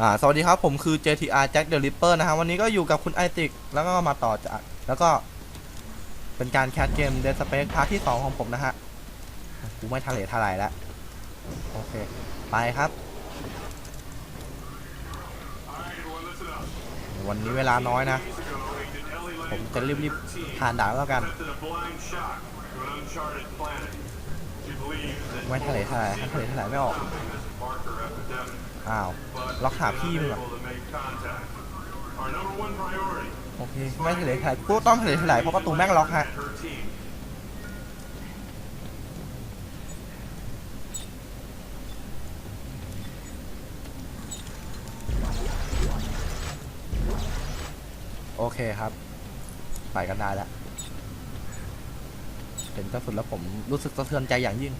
อ่าสวัสดีครับ ผมคือ JTR Jack the Ripper นะฮะวันนี้ก็อยู่กับคุณไอติกแล้วก็มาต่อจากแล้วก็เป็นการแคสเกม Dead Space พาร์ทที่ 2 ของผมนะฮะกูไม่ทะเลทลายแล้ว โอเค ไปครับ วันนี้เวลาน้อยนะ ผมจะรีบๆผ่านด่านแล้วกัน ไม่ทะเลทลายทะเลทลายไม่ออก อ้าว ล็อกหาพี่มึงอะโอเค ไม่ทะเลทลายกูต้องทะเลทลายเพราะประตูแม่งล็อกฮะโอเคครับ ไปกันได้แล้ว เห็นกระสุนแล้วผมรู้สึกสะเทือนใจอย่างยิ่ง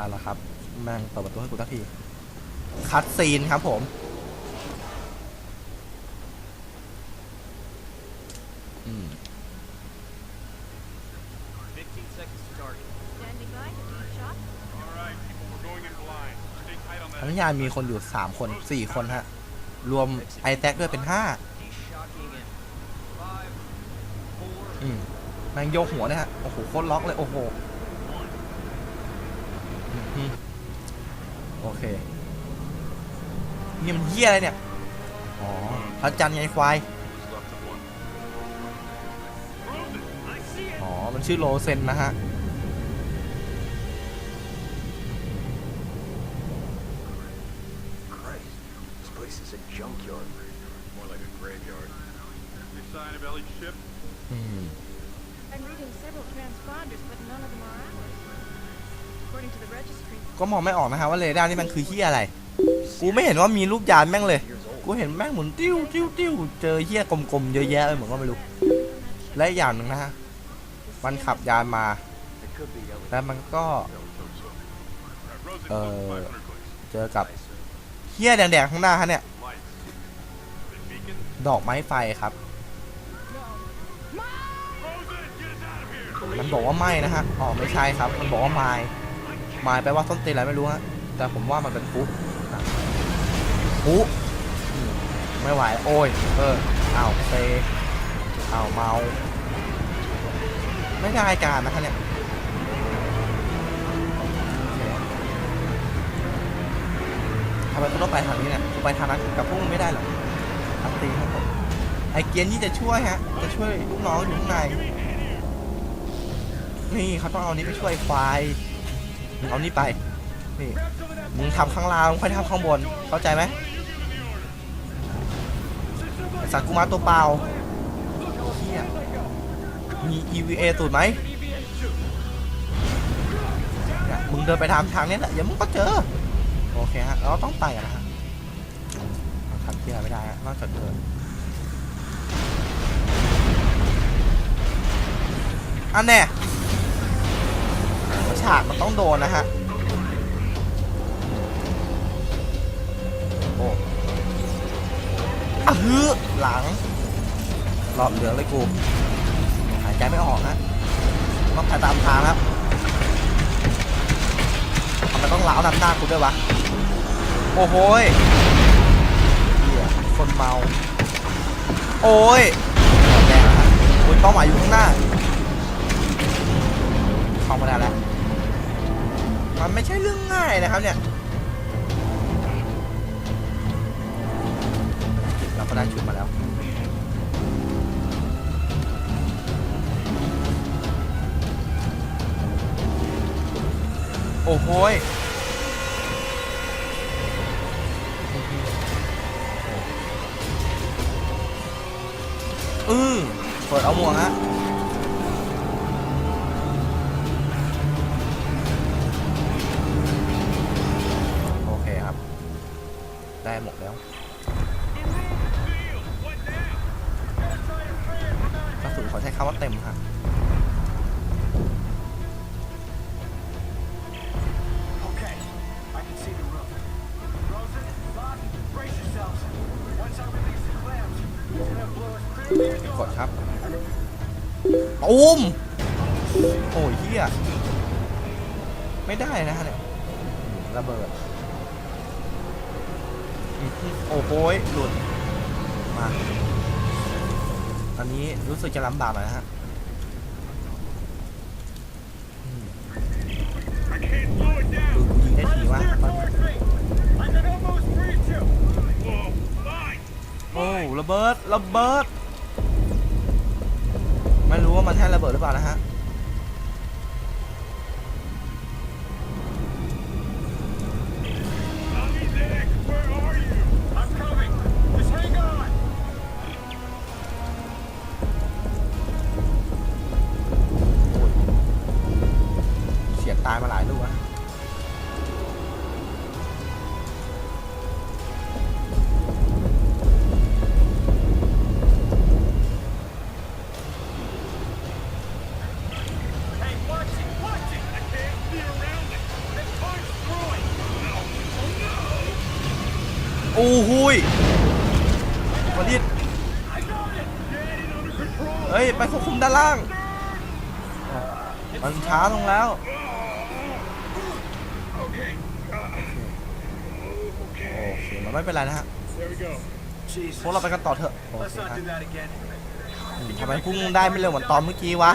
เอาละครับแม่งเปิดประตูให้กูทักที คัดซีนครับผม อืม 15 seconds to target. Standing by to be shot. All right, people, we're going in blind. Stay tight on ทั้ that. งยานมีคนอยู่สามคนสี่คนฮะ รวมไอแท็กด้วยเป็นห้า Shocking in five, four, อืมแม่งโยกหัวเนี่ยฮะ โอ้โห โคตรล็อกเลย โอ้โหอืมฮึ โอเค นี่มันเหี้ยอะไรเนี่ย อ๋อพระจันทร์ไงควาย อ๋อ มันชื่อโลเซนนะฮะ Christ, this place is a junkyard. More like a graveyard. Any sign of Ellie's ship? อืม I'm reading several transponders, but ก็มองไม่ออกนะฮะว่าเรดาร์นี่มันคือเหี้ยอะไร กูไม่เห็นว่ามีรูปยานแม่งเลย กูเห็นแม่งหมุนติ้วติ้วติ้วเจอเหี้ยกลมๆเยอะแยะเลยเหมือนก็ไม่รู้ และอีกอย่างหนึ่งนะฮะ มันขับยานมา แล้วมันก็ Right, Rosen, Uh, look, 500 please. เจอกับเหี้ยแดงๆข้างหน้าฮะเนี่ย ดอกไม้ไฟครับ มันบอกว่าไม่นะฮะ อ๋อไม่ใช่ครับ มันบอกว่าไม้ ไม้แปลว่าต้นตีนอะไรไม่รู้ฮะแต่ผมว่ามันเป็นปุ๊ปุ๊ไม่ไหวโอ้ยเอออ้าวเซอ้าวเมา ไม่ได้การนะคะเนี่ยทำไมคุณต้องไปทางนี้เนี่ยไปทางนั้นกับพวกมึงไม่ได้หรอกอันตีครับผมไอเกียร์นี่จะช่วยฮะ จะช่วยลูกน้องอยู่ข้างใน นี่เขาต้องเอานี้ไปช่วยควาย มึงเอานี่ไป นี่ มึงทำข้างล่างมึงค่อยทำข้างบน เข้าใจไหมไอสัตว์กูมาตัวเปล่าเฮียมี EVA ตูดไหมมึงเดินไปทางทางนี้แหละเดี๋ยวมึงก็เจอ โอเคฮะ เราต้องไปนะฮะเราทำที่อะไม่ได้ฮะนอกจากเดินอันแน่ ฉากมันต้องโดนนะฮะ โอ้อะฮึหลัง หลอดเหลืองเลยกูหายใจไม่ออกฮะต้องไปตามทางครับทำไมต้องล้าวนำหน้ากูด้วยวะ โอ้โหยเหี้ยคนเมา โอ้ยแดงฮะคุณเป้าหมายอยู่ข้างหน้า ข้ามาได้แล้ว มันไม่ใช่เรื่องง่ายนะครับเนี่ยเราก็ได้ชุดมาแล้วโอ้โหอือเปิดเอาหมวกฮะ ได้หมดแล้วกระสุนขอใช้คำว่าเต็มครับ Okay, I can see the roof. Rosen, Bach, brace yourselves. Once I release the clamps, it's gonna blow us clear to your ก door. ดครับตูมโอ้ยเฮียไม่ได้นะฮะเนี่ยระเบิด อืมโอ้โหยหลุด มาตอนนี้รู้สึกจะลำบากหน่อยนะฮะดูยิงได้ทีว่าตอน I can almost reach you. Whoa, fine. โอ้ระเบิด ระเบิด ไม่รู้ว่ามันใช่ระเบิดหรือเปล่านะฮะ อ้หุยวันนี้เฮ้ย ไปควบคุมด้านล่าง มันช้าลงแล้ว โอเค มันไม่เป็นไรนะฮะ พวกเราไปกันต่อเถอะ โอเคครับทำไมพุ่งได้ไม่เร็วเหมือนตอนเมื่อกี้วะ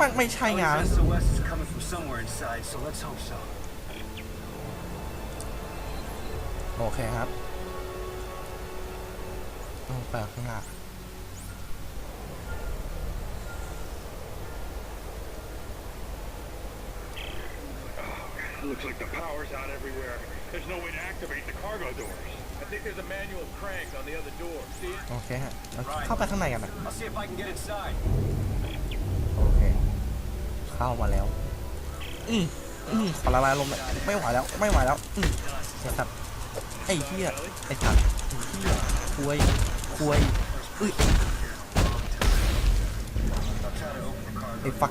มันไม่ใช่งาน โอเคครับต้องไปข้างหน้า It looks like the power's out everywhere. There's no way to activate the cargo doors. I think there's a manual crank on the other door. See it? โอเคฮะเราเข้าไปข้างในกันนะ I'll see if I can get inside. โอเค เข้ามาแล้ว อืมอืมขอระบายลมณ์หน่อยไม่ไหวแล้ว ไม่ไหวแล้ว อืมไอ้สัตว์ไอ้เหี้ยไอ้สัตว์ไอเหี้ยควยควยอุ้ยไอ้ฟั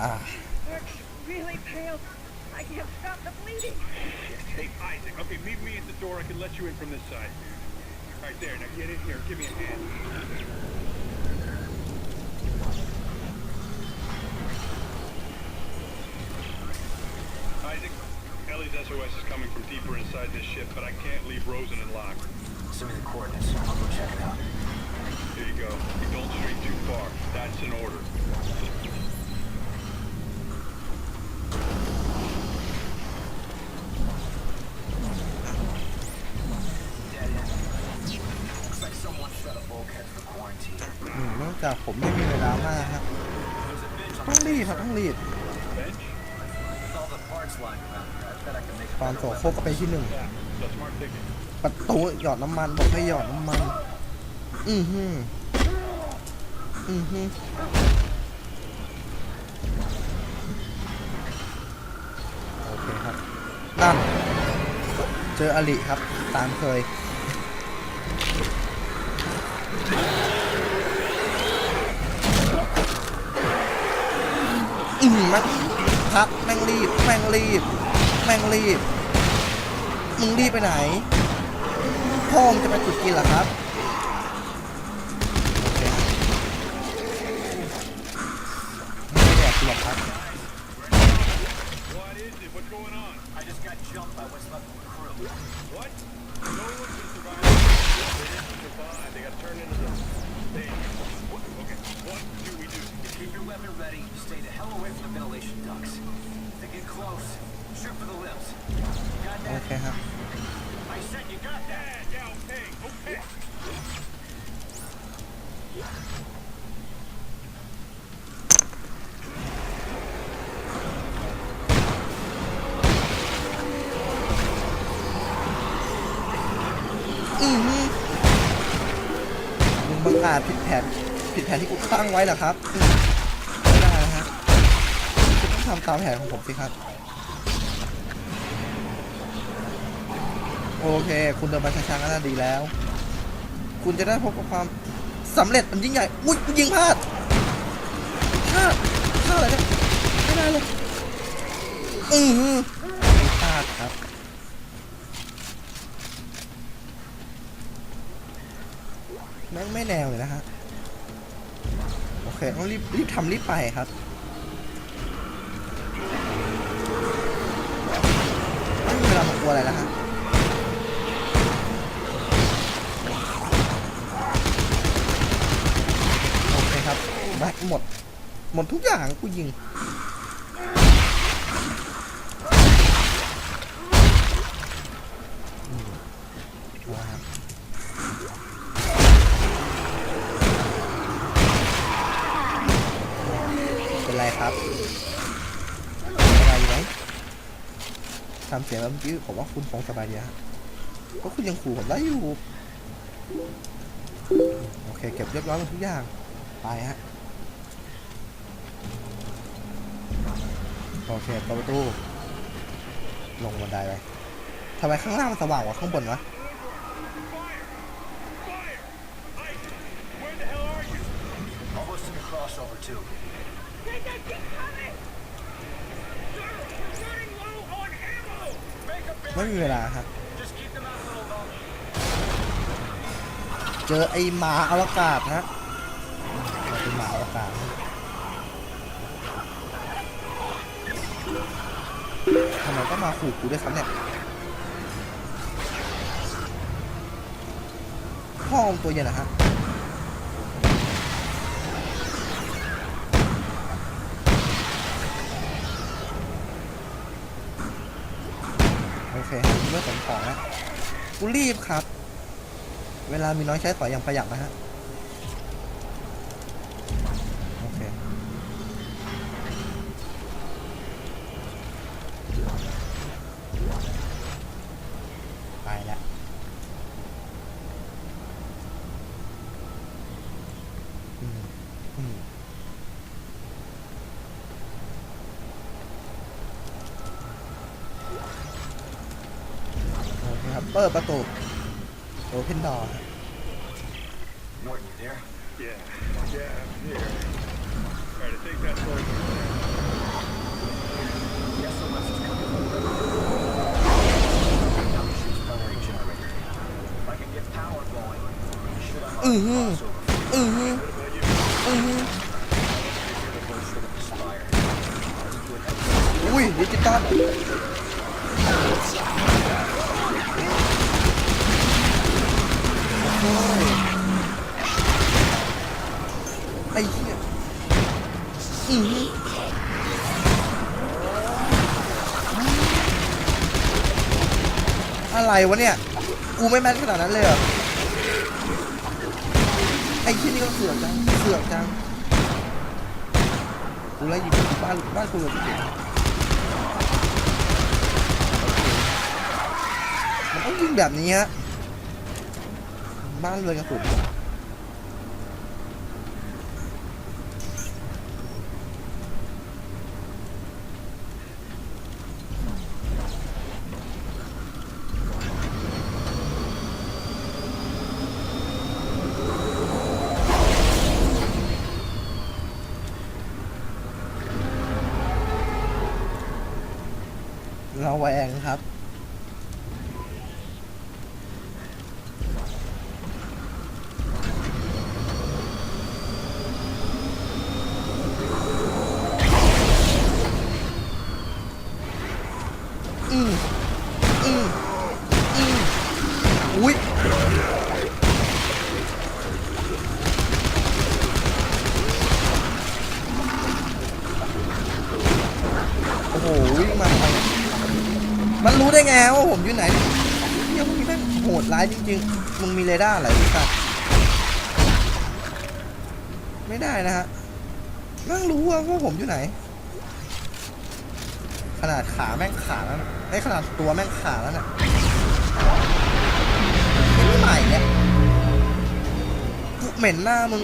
can. really pale. I can't stop the bleeding. Hey, Isaac. Okay, meet me at the door. I can let you in from this side. Right there. Now get in here. Give me a hand. Isaac, Ellie's SOS is coming from deeper inside this ship, but I can't leave Rosen and Locke. Send me the coordinates. I'll go check it out. Here you go. Don't stray too far. That's an order. จากผมไม่มีเวลามากครับต้องรีบครับต้องรีบ Bench? with all the parts lying around here. I bet I can make a ตอนโสโครกไปที่หนึ่งประตูหยอดน้ำมันบอกให้หยอดน้ำมัน อือหืออือหือโอเคครับนั่นเจออลิครับ ตามเคย อืม แม่งพักแม่งรีบ แม่งรีบ แม่งรีบ มึงรีบไปไหนพ่อมจะไปจุดกินเหรอครับ โอเคครับไม่ได้แดกกูหรอกครับ What is it? What's going on? I just got jumped by what's left of the crew. What? No one can survive. They didn't survive. They got turned into the thing. What? Okay. What do we do? Keep your weapon ready. Stay the hell away from the ventilation ducts. If they get close, shoot for the lips. Got โอ that? เคครับ I said you got that. Yeah, yeah, okay, okay. อือหือมึงบังอาจผิดแผนผิดแผนที่กูตั้งไว้เหรอครับ ไม่ได้นะฮะคุณต้องทำตามแผนของผมสิครับ โอเค คุณเดินมาช้าๆก็น่าดีแล้ว คุณจะได้พบกับความสำเร็จอันยิ่งใหญ่อุ้ยกูยิงพลาดพลาดพลาดอะไรเนี่ยไม่ได้เลยอือพลาดครับแม่งไม่แนวเลยนะฮะโอเคต้องรีบรีบทำรีบไปครับไม่มีเวลามากลัวอะไรแล้วฮะ หมด หมดทุกอย่างกูยิงเอาละครับเป็นไรครับสบายดีไหมทำเสียงแล้วเมื่อกี้ผมว่าคุณคงสบายดีฮะก็คุณยังขู่ผมได้อยู่ โอเค เก็บเรียบร้อยหมดทุกอย่าง ไปฮะ โอเคเปิดประตูลงบันไดไปทำไมข้างล่างมันสว่างกว่าข้างบนวะไม่มีเวลาครับ เจอไอ้หมาอลกาศนะำไมต้องมาขู่กูด้วยครับเนี่ยพ่อมตัวเย็นนะฮะโอเคเมื่อสมของนะกูรีบครับ เวลามีน้อยใช้สอยอย่างประหยัดนะฮะ โอเค ไปแล้วอืมอืมโอเคครับ เปิดประตู Open door ครับ Norton, you there? Yeah, yeah, I'm here. Alright, I think that's all. The SOS is coming. Now we shoot primary generator. If I can get power going, we should unlock the Mhm. crossover. อือฮึอือฮึ The voice should have expired. Let's do it that อุ้ยดิจิตอลโอ้ย ไอ้เหี้ยอืออะไรวะเนี่ย กูไม่แม่นขนาดนั้นเลยเหรอ ไอ้ที่นี่ก็เสือกจัง เสือกจัง กูไล่ยิงบ้านบ้านกูเลยมันต้องยิงแบบนี้ฮะ บ้านเรือนกระสุนเราแวงครับ อืมอืมอืมอุ้ยโอ้โหวิ่งมาทำไมเนี่ยมันรู้ได้ไงว่าผมอยู่ไหนเดี๋ยวมึงแม่งโหดร้ายจริงๆมึงมีเรดาร์อะไรหรือเปล่าไม่ได้นะฮะแม่งรู้ว่าผมอยู่ไหน ขนาดขาแม่งขาดแล้ว ไอ้ขนาดตัวแม่งขาแล้วน่ะไม่ใหม่เนี่ยกูเหม็นหน้ามึง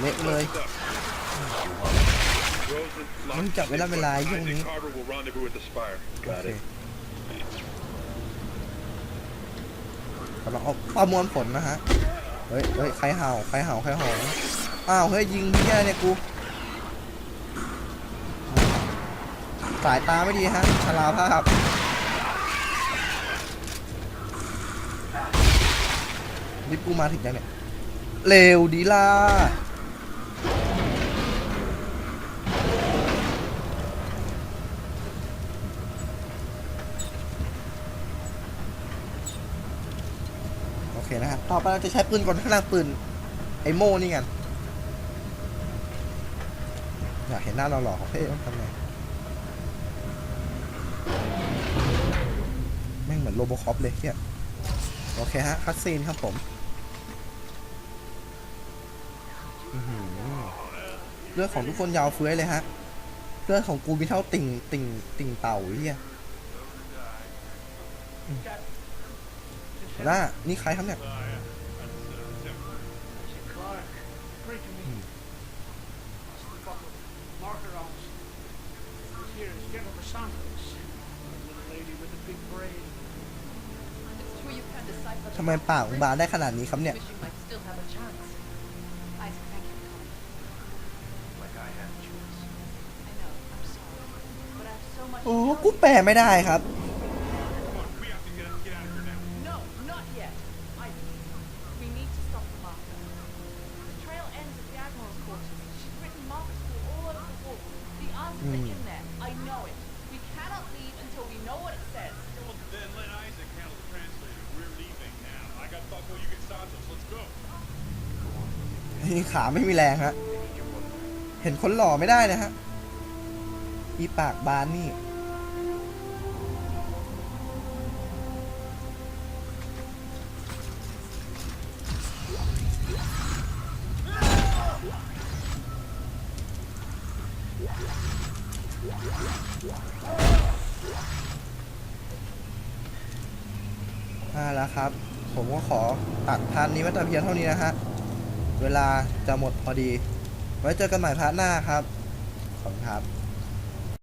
เละเลยมึงจับเวลาเวลาช่วงนี้โอเคกำลังเอาประมวลผลนะฮะ เฮ้ยเฮ้ยใครเห่า ใครเห่า ใครหอนอ้าว เฮ้ย ยิงพี่แกเนี่ยกู สายตาไม่ดีฮะชราภาพนี่กูมาถึงยังเนี่ย เร็วดีล่ะโอเคนะฮะต่อไปเราจะใช้ปืนกลข้างล่างปืน ไอโม่นี่กันอยากเห็นหน้าเราหล่อของเพ่ต้องทำไง อนโรบคอปเลยเฮียโอเคฮะ คัดซีนครับผมเลือดของทุกคนยาวเฟื้อยเลยฮะเลือดของกูมีเท่าติ่งติ่งติ่งเต่าเฮียน้านี่ใครครับเนี่ย ทำไมปากของบาได้ขนาดนี้ครับเนี่ย โอ้กูแปลไม่ได้ครับ ไม่มีแรงฮะ เห็นคนหล่อไม่ได้นะฮะอีปากบานนี่ อ่าแล้วครับ ผมก็ขอตัดพาร์ทนี้ไว้แต่เพียงเท่านี้นะฮะ เวลาจะหมดพอดี ไว้เจอกันใหม่พาร์ทหน้าครับ ขอบคุณครับ